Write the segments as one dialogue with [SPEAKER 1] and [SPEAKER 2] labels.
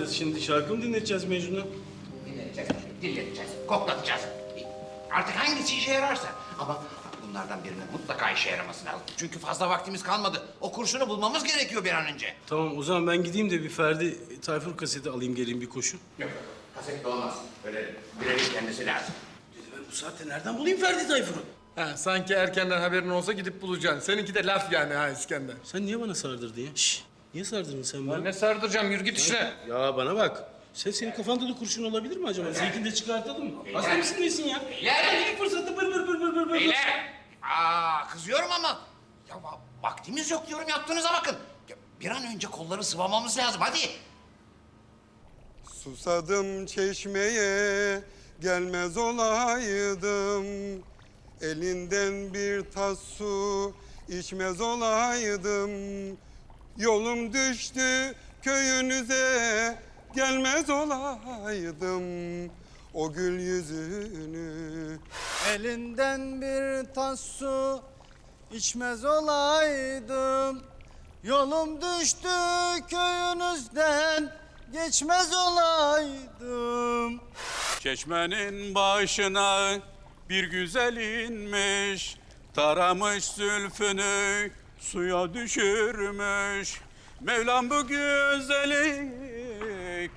[SPEAKER 1] yapacağız şimdi? Şarkı mı dinleteceğiz Mecnun'a?
[SPEAKER 2] Dinleteceğiz, dinleteceğiz, koklatacağız. Artık hangisi işe yararsa. Ama bunlardan birinin mutlaka işe yaraması lazım. Çünkü fazla vaktimiz kalmadı. O kurşunu bulmamız gerekiyor bir an önce.
[SPEAKER 1] Tamam o zaman ben gideyim de bir Ferdi Tayfur kaseti alayım geleyim bir koşu.
[SPEAKER 2] Yok, kaset de olmaz. Böyle birebir kendisi lazım.
[SPEAKER 1] Ben bu saatte nereden bulayım Ferdi Tayfur'u?
[SPEAKER 3] Ha, sanki erkenden haberin olsa gidip bulacaksın. Seninki de laf yani ha İskender.
[SPEAKER 1] Sen niye bana sardırdın ya? Şşş! Niye sardırdın sen bana?
[SPEAKER 3] Ne sardıracağım yürü git işine.
[SPEAKER 1] Ya bana bak. Sen senin kafanda da kurşun olabilir mi acaba? Zevkini de çıkartalım mı? Hasta mısın nesin ya?
[SPEAKER 2] Beyler!
[SPEAKER 1] İlk fırsatta bır bır bır bır bır bır.
[SPEAKER 2] Beyler! Aa, kızıyorum ama. Ya va- vaktimiz yok diyorum yaptığınıza bakın. Ya, bir an önce kolları sıvamamız lazım hadi.
[SPEAKER 4] Susadım çeşmeye gelmez olaydım Elinden bir tas su içmez olaydım Yolum düştü köyünüze gelmez olaydım O gül yüzünü.
[SPEAKER 5] Elinden bir tas su içmez olaydım. Yolum düştü köyünüzden geçmez olaydım.
[SPEAKER 6] Çeşmenin başına bir güzel inmiş Taramış zülfünü suya düşürmüş. Mevlam bu güzeli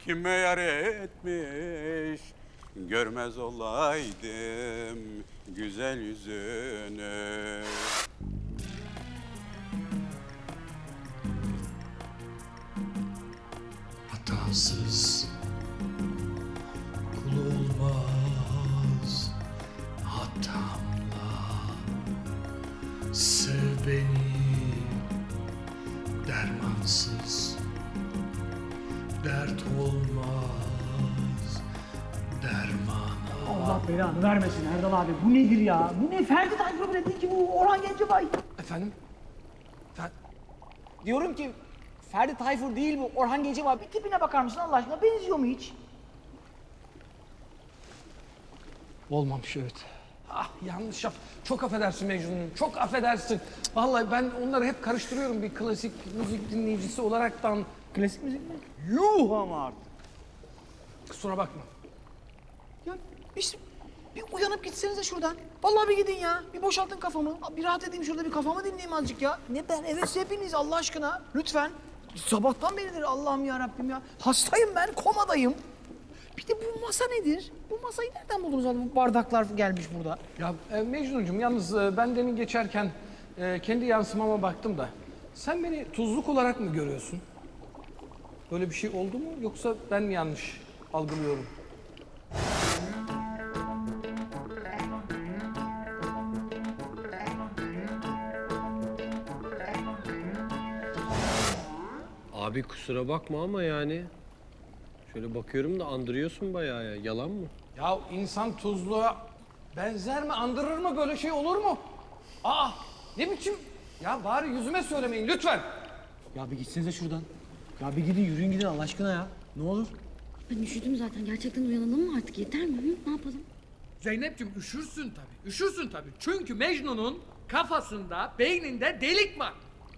[SPEAKER 6] kime yar etmiş? Görmez olaydım güzel yüzünü.
[SPEAKER 7] Hatasız dermana
[SPEAKER 8] Allah belanı vermesin Erdal abi. Bu nedir ya? Bu ne? Ferdi Tayfur bile değil ki bu Orhan Gencebay.
[SPEAKER 3] Efendim? Sen...
[SPEAKER 8] Diyorum ki Ferdi Tayfur değil bu Orhan Gencebay. Bir tipine bakar mısın Allah aşkına? Benziyor mu hiç?
[SPEAKER 3] Olmamış evet. Ah yanlış yap. Çok affedersin Mecnun'um. Çok affedersin. Vallahi ben onları hep karıştırıyorum bir klasik müzik dinleyicisi olaraktan.
[SPEAKER 8] Klasik müzik mi? Yuh ama artık.
[SPEAKER 3] Kusura bakma.
[SPEAKER 8] Ya işte bir uyanıp gitsenize şuradan. Vallahi bir gidin ya. Bir boşaltın kafamı. Bir rahat edeyim şurada bir kafamı dinleyeyim azıcık ya. Ne ben evet hepiniz Allah aşkına. Lütfen. Sabahtan beridir Allah'ım ya Rabbim ya. Hastayım ben, komadayım. Bir de bu masa nedir? Bu masayı nereden buldunuz abi? Bu bardaklar gelmiş burada.
[SPEAKER 3] Ya e, Mecnun'cum yalnız e, ben demin geçerken e, kendi yansımama baktım da. Sen beni tuzluk olarak mı görüyorsun? Böyle bir şey oldu mu yoksa ben mi yanlış algılıyorum?
[SPEAKER 9] Abi kusura bakma ama yani. Şöyle bakıyorum da andırıyorsun bayağı ya. Yalan mı?
[SPEAKER 3] Ya insan tuzluğa benzer mi, andırır mı? Böyle şey olur mu? Aa, ne biçim? Ya bari yüzüme söylemeyin lütfen.
[SPEAKER 8] Ya bir gitsenize şuradan. Ya bir gidin yürüyün gidin Allah aşkına ya. Ne olur.
[SPEAKER 10] Ben üşüdüm zaten. Gerçekten uyanalım mı artık? Yeter mi? Hı? Ne yapalım?
[SPEAKER 3] Zeynep'ciğim üşürsün tabii. Üşürsün tabii. Çünkü Mecnun'un kafasında, beyninde delik var.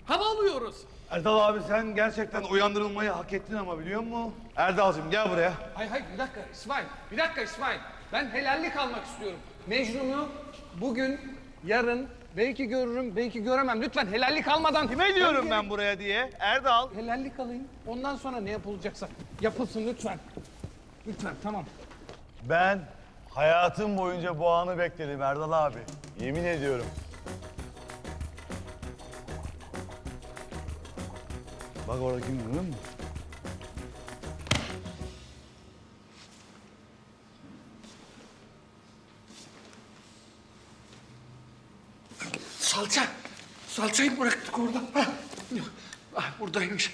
[SPEAKER 3] Hava alıyoruz.
[SPEAKER 5] Erdal abi sen gerçekten uyandırılmayı hak ettin ama biliyor musun? Erdal'cığım gel buraya.
[SPEAKER 3] Hayır hayır bir dakika İsmail. Bir dakika İsmail. Ben helallik almak istiyorum. Mecnun'u bugün, yarın belki görürüm, belki göremem. Lütfen helallik almadan.
[SPEAKER 5] Kime diyorum ben buraya diye? Erdal.
[SPEAKER 3] Helallik alayım. Ondan sonra ne yapılacaksa yapılsın lütfen. Lütfen tamam.
[SPEAKER 5] Ben hayatım boyunca bu anı bekledim Erdal abi. Yemin ediyorum. Bak orada kim görüyor musun?
[SPEAKER 3] Salça. Salçayı bıraktık orada. Hah. Ah, buradaymış.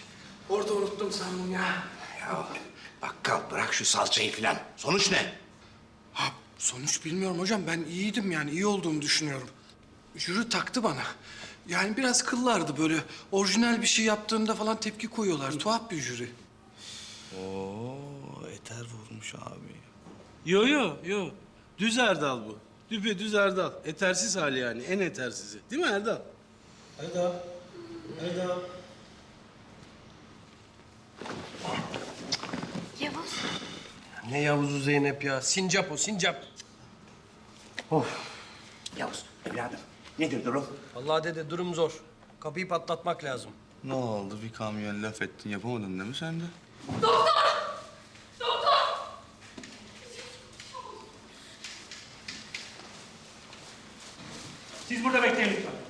[SPEAKER 3] Orada unuttum sandım ya.
[SPEAKER 2] Ya bakkal bırak şu salçayı filan. Sonuç ne?
[SPEAKER 3] Ha, sonuç bilmiyorum hocam. Ben iyiydim yani. iyi olduğumu düşünüyorum. Jüri taktı bana. Yani biraz kıllardı böyle. Orijinal bir şey yaptığımda falan tepki koyuyorlar. Tuhaf bir jüri.
[SPEAKER 5] Eter vurmuş abi.
[SPEAKER 1] Yo yo yo. Düz Erdal bu. Düpe düz Erdal. Etersiz hali yani. En etersizi. Değil mi Erdal? Erdal. Erdal.
[SPEAKER 9] Ne Yavuz'u Zeynep ya? Sincap o, sincap.
[SPEAKER 2] Yavuz, evladım. Nedir durum?
[SPEAKER 9] Vallahi dede durum zor. Kapıyı patlatmak lazım.
[SPEAKER 11] Ne oldu? Bir kamyon laf ettin yapamadın değil mi sen de?
[SPEAKER 8] Siz burada bekleyin lütfen.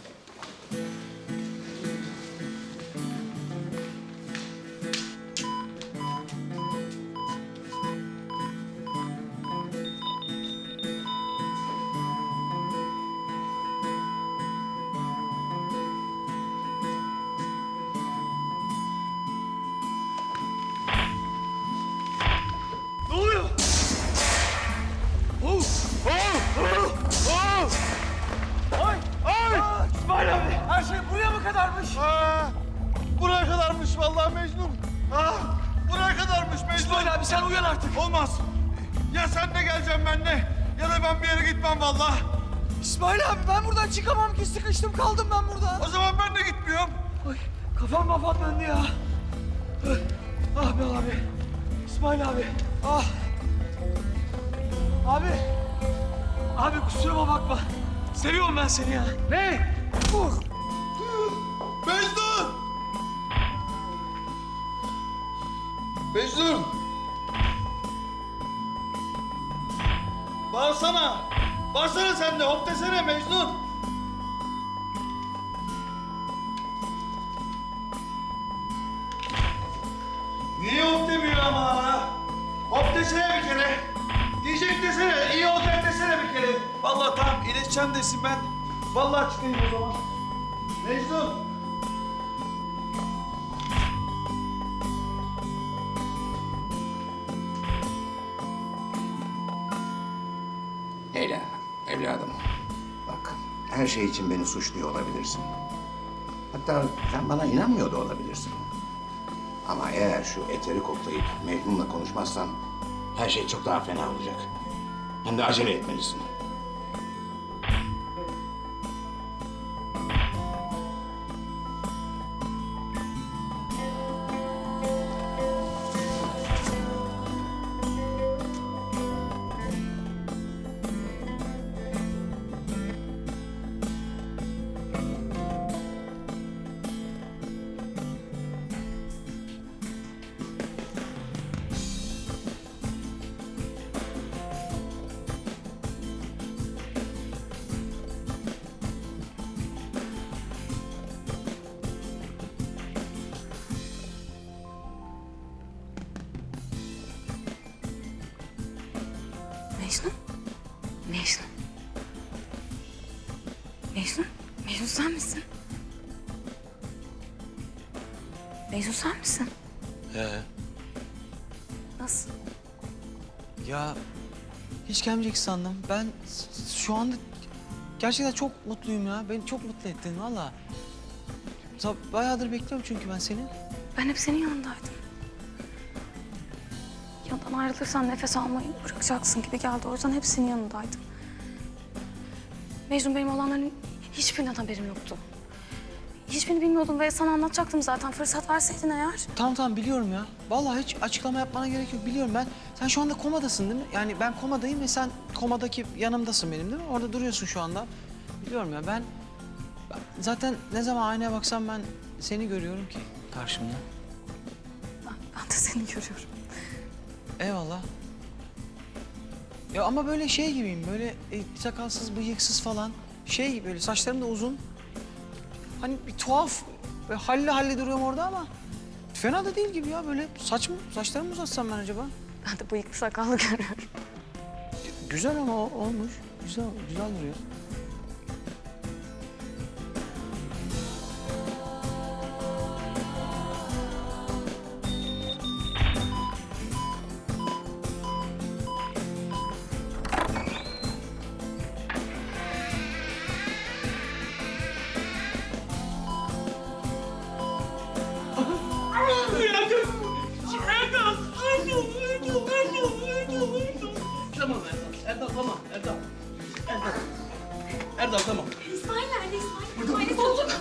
[SPEAKER 5] İsmail abi ben
[SPEAKER 8] buradan çıkamam ki sıkıştım kaldım ben burada.
[SPEAKER 5] O zaman ben de gitmiyorum.
[SPEAKER 8] Ay, kafam kafam döndü ya. Ah be abi. İsmail abi. Ah. Abi. Abi kusuruma bakma. Seviyorum ben seni ya. Ne? Uh.
[SPEAKER 5] Mecnun! Mecnun! Bağırsana! Bağırsana sen de, hop desene Mecnun! Niye hop demiyor ama? Hop desene bir kere. Diyecek desene, iyi olacak desene bir kere. Vallahi tamam, iyileşeceğim desin ben. Vallahi çıkayım o zaman. Mecnun!
[SPEAKER 2] Her şey için beni suçluyor olabilirsin. Hatta sen bana inanmıyor da olabilirsin. Ama eğer şu eteri koklayıp Mecnun'la konuşmazsan her şey çok daha fena olacak. Hem de acele etmelisin.
[SPEAKER 10] Mecnun sen misin?
[SPEAKER 1] He.
[SPEAKER 10] Nasıl?
[SPEAKER 8] Ya hiç gelmeyecek sandım. Ben şu anda gerçekten çok mutluyum ya. Beni çok mutlu ettin valla. Bayağıdır bekliyorum çünkü ben seni.
[SPEAKER 10] Ben hep senin yanındaydım. Yanından ayrılırsan nefes almayı bırakacaksın gibi geldi. O yüzden hep senin yanındaydım. Mecnun benim olanların hiçbirinden haberim yoktu. Hiçbirini bilmiyordum ve sana anlatacaktım zaten. Fırsat verseydin eğer.
[SPEAKER 8] Tamam tamam biliyorum ya. Vallahi hiç açıklama yapmana gerek yok. Biliyorum ben. Sen şu anda komadasın değil mi? Yani ben komadayım ve sen komadaki yanımdasın benim değil mi? Orada duruyorsun şu anda. Biliyorum ya ben, ben zaten ne zaman aynaya baksam ben seni görüyorum ki karşımda.
[SPEAKER 10] Ben, ben de seni görüyorum.
[SPEAKER 8] Eyvallah. Ya ama böyle şey gibiyim, böyle e, sakalsız, bıyıksız falan. Şey böyle saçlarım da uzun. Hani bir tuhaf ve halle halle duruyorum orada ama fena da değil gibi ya böyle saç mı, saçlarımı mı uzatsam ben acaba?
[SPEAKER 10] Ben de bıyıklı sakallı görüyorum.
[SPEAKER 8] Güzel ama olmuş. Güzel, güzel duruyor.
[SPEAKER 1] Tamam Erdal. Erdal tamam. Erdal. Erdal. Erdal tamam.
[SPEAKER 10] İsmail nerede İsmail? İsmail'i bulduk.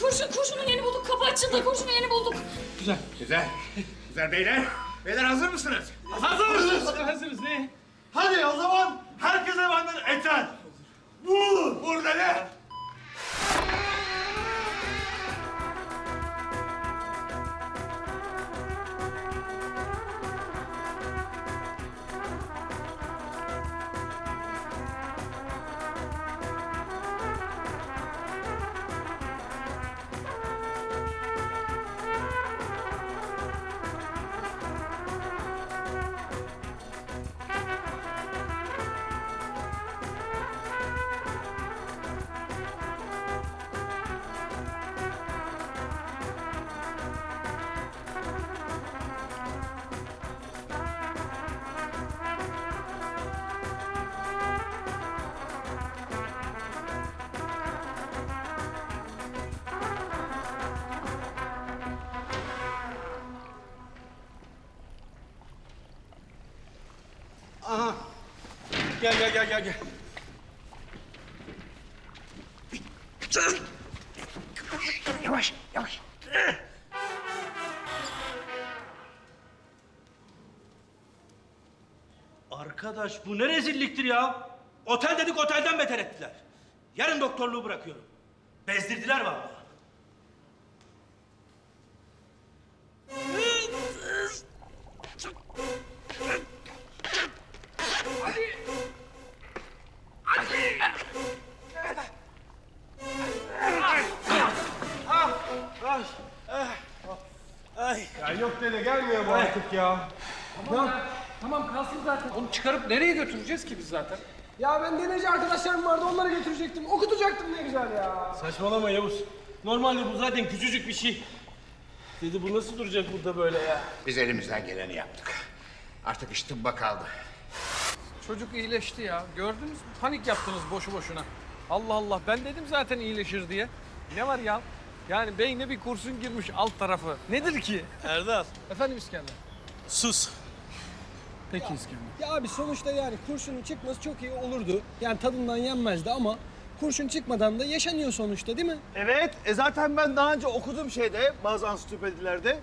[SPEAKER 10] Kurşun, kurşunun yeni bulduk. Kapı açıldı. Kurşunun yeni bulduk.
[SPEAKER 1] Güzel.
[SPEAKER 2] Güzel. Güzel beyler. Beyler hazır mısınız?
[SPEAKER 5] Hazırız.
[SPEAKER 1] Hazırız ne?
[SPEAKER 5] Hadi o zaman herkese benden eter. Vur! Vur dede!
[SPEAKER 1] Aha. Gel gel gel gel gel.
[SPEAKER 2] Yavaş, yavaş.
[SPEAKER 12] Arkadaş bu ne rezilliktir ya? Otel dedik otelden beter ettiler. Yarın doktorluğu bırakıyorum. Bezdirdiler vallahi.
[SPEAKER 5] Bu artık ya.
[SPEAKER 3] Tamam kalsın zaten. Onu çıkarıp nereye götüreceğiz ki biz zaten? Ya ben deneyci arkadaşlarım vardı onları götürecektim. Okutacaktım ne güzel ya.
[SPEAKER 1] Saçmalama Yavuz. Normalde bu zaten küçücük bir şey. Dedi bu nasıl duracak burada böyle ya?
[SPEAKER 2] Biz elimizden geleni yaptık. Artık iş tıbba kaldı.
[SPEAKER 3] Çocuk iyileşti ya. Gördünüz mü? Panik yaptınız boşu boşuna. Allah Allah ben dedim zaten iyileşir diye. Ne var ya? Yani beyne bir kurşun girmiş alt tarafı. Nedir ki?
[SPEAKER 1] Erdal.
[SPEAKER 3] Efendim İskender.
[SPEAKER 1] Sus.
[SPEAKER 3] Peki İskender.
[SPEAKER 13] Ya abi sonuçta yani kurşunun çıkması çok iyi olurdu. Yani tadından yenmezdi ama kurşun çıkmadan da yaşanıyor sonuçta değil mi?
[SPEAKER 5] Evet, e zaten ben daha önce okudum şeyde, bazı ansiklopedilerde.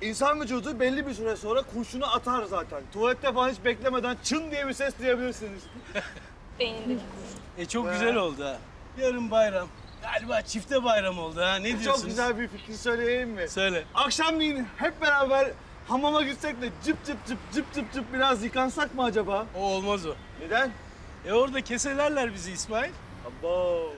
[SPEAKER 5] İnsan vücudu belli bir süre sonra kurşunu atar zaten. Tuvalette falan hiç beklemeden çın diye bir ses duyabilirsiniz.
[SPEAKER 1] E çok güzel oldu ha. Yarın bayram. Galiba çifte bayram oldu ha. Ne diyorsunuz?
[SPEAKER 5] Çok güzel bir fikir söyleyeyim mi?
[SPEAKER 1] Söyle.
[SPEAKER 5] Akşamleyin hep beraber hamama gitsek de cıp cıp cıp cıp cıp cıp biraz yıkansak mı acaba?
[SPEAKER 1] O olmaz o.
[SPEAKER 5] Neden?
[SPEAKER 1] E orada keselerler bizi İsmail.
[SPEAKER 5] Abo.